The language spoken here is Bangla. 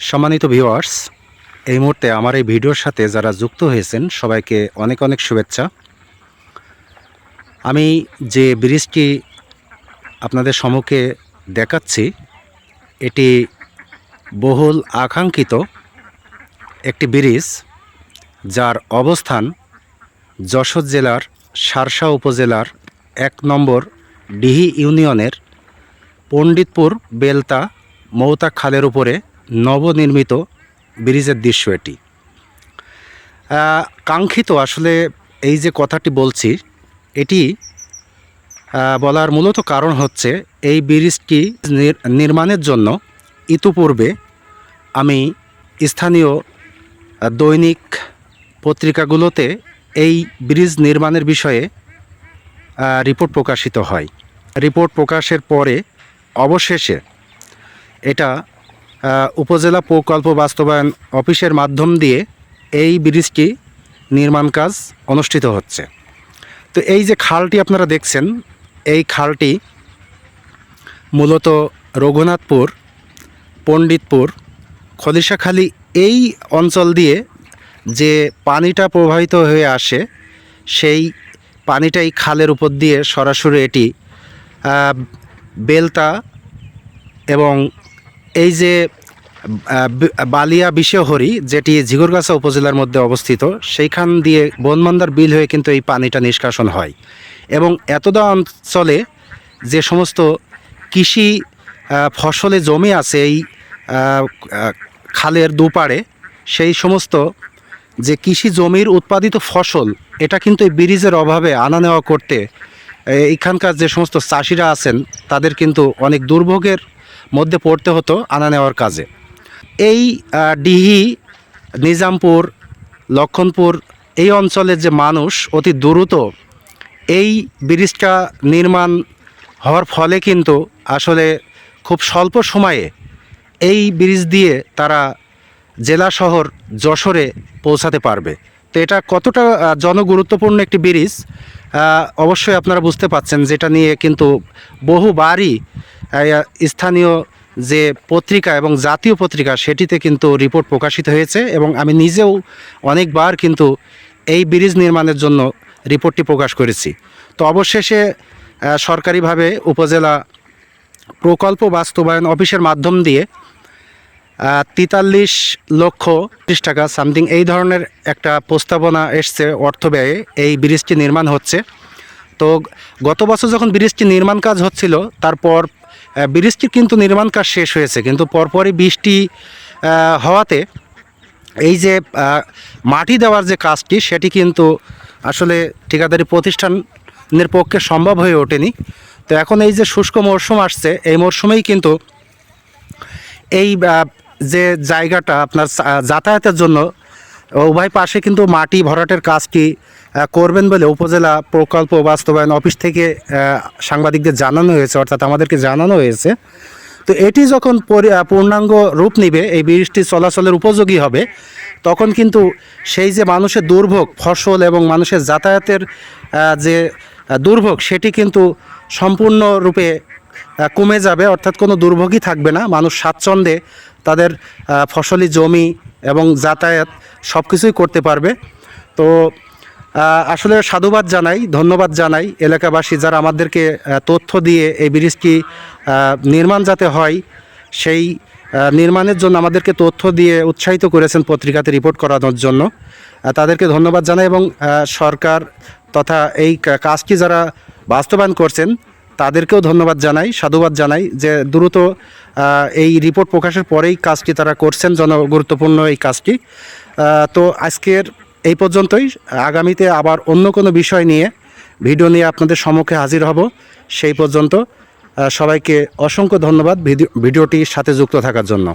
সম্মানিত ভিউয়ার্স এই মুহূর্তে আমার এই ভিডিওর সাথে যারা যুক্ত হয়েছেন, সবাইকে অনেক অনেক শুভেচ্ছা। আমি যে ব্রিজটি আপনাদের সম্মুখে দেখাচ্ছি, এটি বহুল আকাঙ্ক্ষিত একটি ব্রিজ, যার অবস্থান যশোর জেলার সারসা উপজেলার এক নম্বর ডিহি ইউনিয়নের পণ্ডিতপুর বেলতা মৌতা খালের উপরে নবনির্মিত ব্রিজের দৃশ্য এটি। কাঙ্ক্ষিত আসলে এই যে কথাটি বলছি, এটি বলার মূলত কারণ হচ্ছে এই ব্রিজটি নির- নির্মাণের জন্য ইতিপূর্বে আমি স্থানীয় দৈনিক পত্রিকাগুলোতে এই ব্রিজ নির্মাণের বিষয়ে রিপোর্ট প্রকাশিত হয়। রিপোর্ট প্রকাশের পরে অবশেষে এটা উপজেলা প্রকল্প বাস্তবায়ন অফিসের মাধ্যম দিয়ে এই ব্রিজটি নির্মাণ কাজ অনুষ্ঠিত হচ্ছে। তো এই যে খালটি আপনারা দেখছেন, এই খালটি মূলত রঘুনাথপুর, পণ্ডিতপুর খদিশাখালী এই অঞ্চল দিয়ে যে পানিটা প্রবাহিত হয়ে আসে, সেই পানিটাই খালের উপর দিয়ে সরাসরি এটি বেলতা এবং এই যে বালিয়া বিশেহরি, যেটি ঝিগরগাছা উপজেলার মধ্যে অবস্থিত, সেইখান দিয়ে বনমান্দার বিল হয়ে কিন্তু এই পানিটা নিষ্কাশন হয়। এবং এতদা অঞ্চলে যে সমস্ত কৃষি ফসলে জমি আছে এই খালের দুপাড়ে, সেই সমস্ত যে কৃষি জমির উৎপাদিত ফসল, এটা কিন্তু এই ব্রিজের অভাবে আনা নেওয়া করতে, এ- এইখানকার যে সমস্ত চাষিরা আছেন, তাদের কিন্তু অনেক দুর্ভোগের মধ্যে পড়তে হতো আনা নেওয়ার কাজে। এই ডিহি, নিজামপুর, লক্ষণপুর এই অঞ্চলের যে মানুষ অতি দ্রুত এই ব্রিজটা নির্মাণ হওয়ার ফলে কিন্তু আসলে খুব স্বল্প সময়ে এই ব্রিজ দিয়ে তারা জেলা শহর যশোরে পৌঁছাতে পারবে। তো এটা কতটা জনগুরুত্বপূর্ণ একটি ব্রিজ? অবশ্যই আপনারা বুঝতে পাচ্ছেন যেটা নিয়ে কিন্তু বহুবারই স্থানীয় যে পত্রিকা এবং জাতীয় পত্রিকা সেটিতে কিন্তু রিপোর্ট প্রকাশিত হয়েছে এবং আমি নিজেও অনেকবার কিন্তু এই ব্রিজ নির্মাণের জন্য রিপোর্টটি প্রকাশ করেছি। তো অবশেষে সরকারিভাবে উপজেলা প্রকল্প বাস্তবায়ন অফিসের মাধ্যম দিয়ে তেতাল্লিশ লক্ষ ত্রিশ টাকা, সামথিং। এই ধরনের একটা প্রস্তাবনা এসছে অর্থ ব্যয়ে, এই ব্রিজটি নির্মাণ হচ্ছে। তো গত বছর যখন ব্রিজটি নির্মাণ কাজ হচ্ছিল, তারপর ব্রিজটির কিন্তু নির্মাণ কাজ শেষ হয়েছে, কিন্তু পরপরই বৃষ্টি হওয়াতে এই যে মাটি দেওয়ার যে কাজটি, সেটি কিন্তু আসলে ঠিকাদারি প্রতিষ্ঠানের পক্ষে সম্ভব হয়ে ওঠেনি। তো এখন এই যে শুষ্ক মরশুম আসছে, এই মরশুমেই কিন্তু এই যে জায়গাটা আপনার যাতায়াতের জন্য উভয় পাশে কিন্তু মাটি ভরাটের কাজটি করবেন বলে উপজেলা প্রকল্প বাস্তবায়ন অফিস থেকে সাংবাদিকদের জানানো হয়েছে, অর্থাৎ আমাদেরকে জানানো হয়েছে। তো এটি যখন পরি- পূর্ণাঙ্গ রূপ নিবে, এই বৃষ্টি চলাচলের উপযোগী হবে, তখন কিন্তু সেই যে মানুষের দুর্ভোগ, ফসল এবং মানুষের যাতায়াতের যে দুর্ভোগ, সেটি কিন্তু সম্পূর্ণরূপে কমে যাবে, অর্থাৎ কোনো দুর্ভোগই থাকবে না। মানুষ স্বাচ্ছন্দ্যে তাদের ফসলি জমি এবং যাতায়াত সব কিছুই করতে পারবে। তো আসলে সাধুবাদ জানাই, ধন্যবাদ জানাই এলাকাবাসী যারা আমাদেরকে তথ্য দিয়ে এই ব্রিজটি নির্মাণ যাতে হয়, সেই নির্মাণের জন্য আমাদেরকে তথ্য দিয়ে উৎসাহিত করেছেন পত্রিকাতে রিপোর্ট করানোর জন্য। তাদেরকে ধন্যবাদ জানাই এবং সরকার তথা এই কাজটি যারা বাস্তবায়ন করছেন তাদেরকেও ধন্যবাদ জানাই, সাধুবাদ জানাই যে দ্রুত এই রিপোর্ট প্রকাশের পরেই কাজটি তারা করছেন জন গুরুত্বপূর্ণ এই কাজটি। তো আজকের এই পর্যন্তই। আগামীতে আবার অন্য কোনো বিষয় নিয়ে, ভিডিও নিয়ে আপনাদের সম্মুখে হাজির হব। সেই পর্যন্ত সবাইকে অসংখ্য ধন্যবাদ ভিডিওটির সাথে যুক্ত থাকার জন্য।